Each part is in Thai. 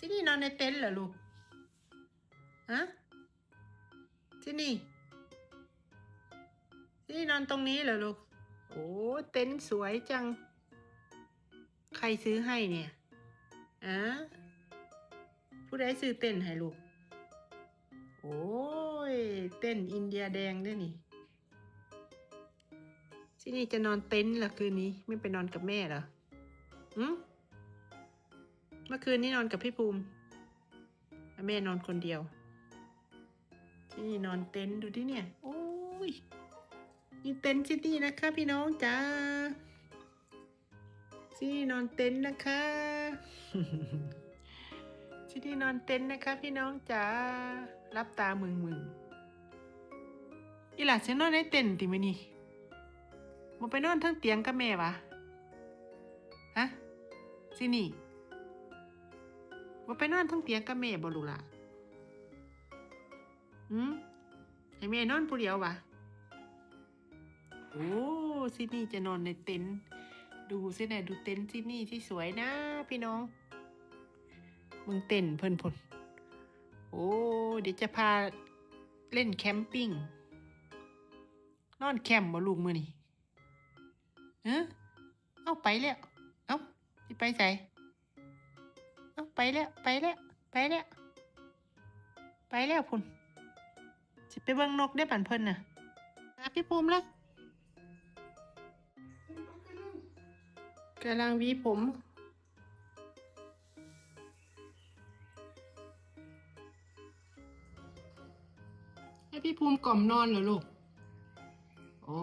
ซินี่นอนในเต็นท์เหรอลูก ฮะซินี่ซินี่นอนตรงนี้เหรอลูก โอ้เต็นท์สวยจัง ใครซื้อให้เนี่ยอะผู้ใดซื้อเต็นท์ให้ลูก โอ้ย เต้นอินเดียแดงด้วยนี่ซินี่จะนอนเต็นท์เหรอคืนนี้ ไม่ไปนอนกับแม่เหรออืม เมื่อคืนนี้นอนกับพี่ภูมิแม่นอนคนเดียวซินี่นอนเต็นท์ดูดิเนี่ย โอ้ยนี่เต็นท์ซินี่นะคะ พี่น้องจ้าซินี่นอนเต็นท์นะคะซินี่นอนเต็นท์นะคะ พี่น้องจ๋ารับตามึงมึงอีหล่ะฉันนอนในเต็นท์ติมื้อนี่มาไปนอนทั้งเตียงกับแม่วะฮะซินี่ มาไปนอนทั้งเตียงกับแม่บ่ลูกล่ะอืมให้แม่นอนผู้เดียววะโอ้ซินี่จะนอนในเต็นท์ดูสิไหนะดูเต็นท์ซินี่ที่สวยนะพี่น้องมึงเต้นเพิ่นพนโอ้เดี๋ยวจะพาเล่นแคมปิ้งนอนแคมป์บ่ลูกมือนี่เออเอาไปแล้ว เอาสิไปใส่ ไปแล้วไปแล้วไปแล้วไปแล้วพุ่นสิไปเบิ่งนกได้ปันเพิ่นน่ะหาพี่ภูมิแล้วกำลังวีผมให้พี่ภูมิกล่อมนอนเหรอลูก โอ้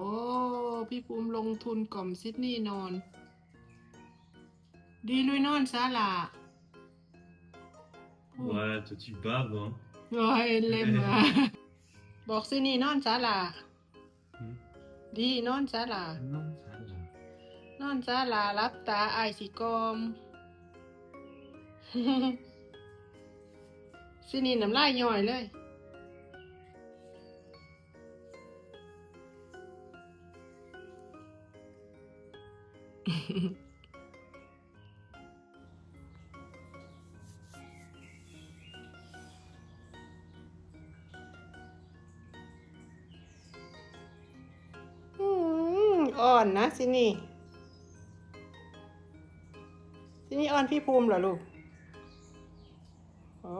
พี่ภูมิลงทุนกล่อมซิดนีย์นอน ดีลุยนอนซาลา Ouais, toi tu baves, hein. โอ้ยเล่นมาบอกซิดนีย์นอนซาลา Hmm. ดีนอนซาลา Non, ça va. นอนซาลารับตาไอายสิกอมซิดนีย์น้ำลายย่อยเลยอื อ่อนนะซินี่ซินี่อ่อนพี่ภูมิเหรอลูกโอ้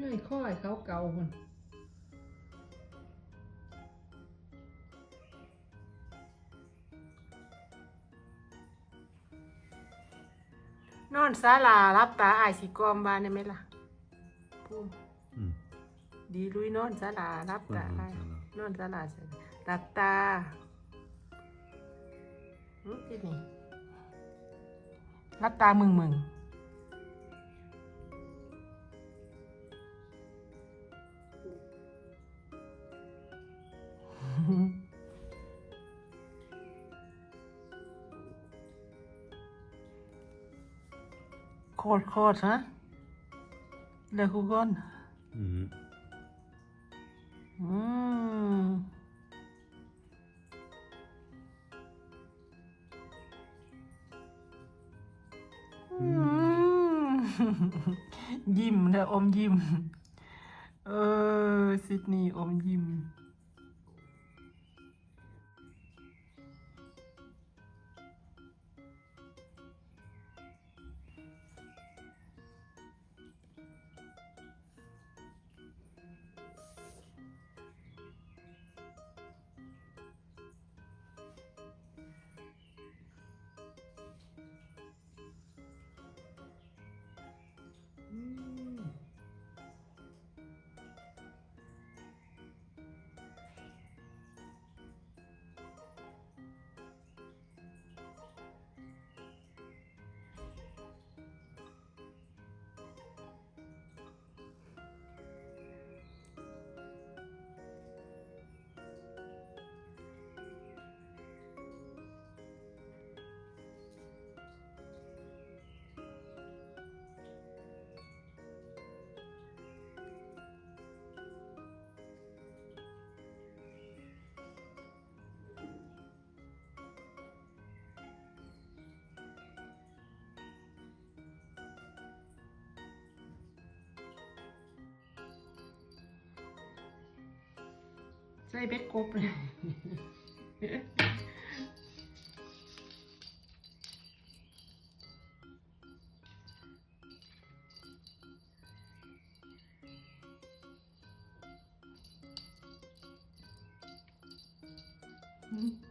งื่อยข้อยเขาเกาคนนอนศาลารับตาอายสิกอมบานได้ไหมล่ะภูมิ Hmm. ดีลุยนอนศาลารับ Quoi, ตา non, อ้าย ça va. นอนศาลาเสร็จรับตาอืมที่นี่รับตามึงมึง โคตรโคตรฮะเลยคุกคน Mhm. อืมอืมยิ้มนะอมยิ้ม เออ ซิดนีย์อมยิ้มอืม ใส่เบ็ดกบเลยอืม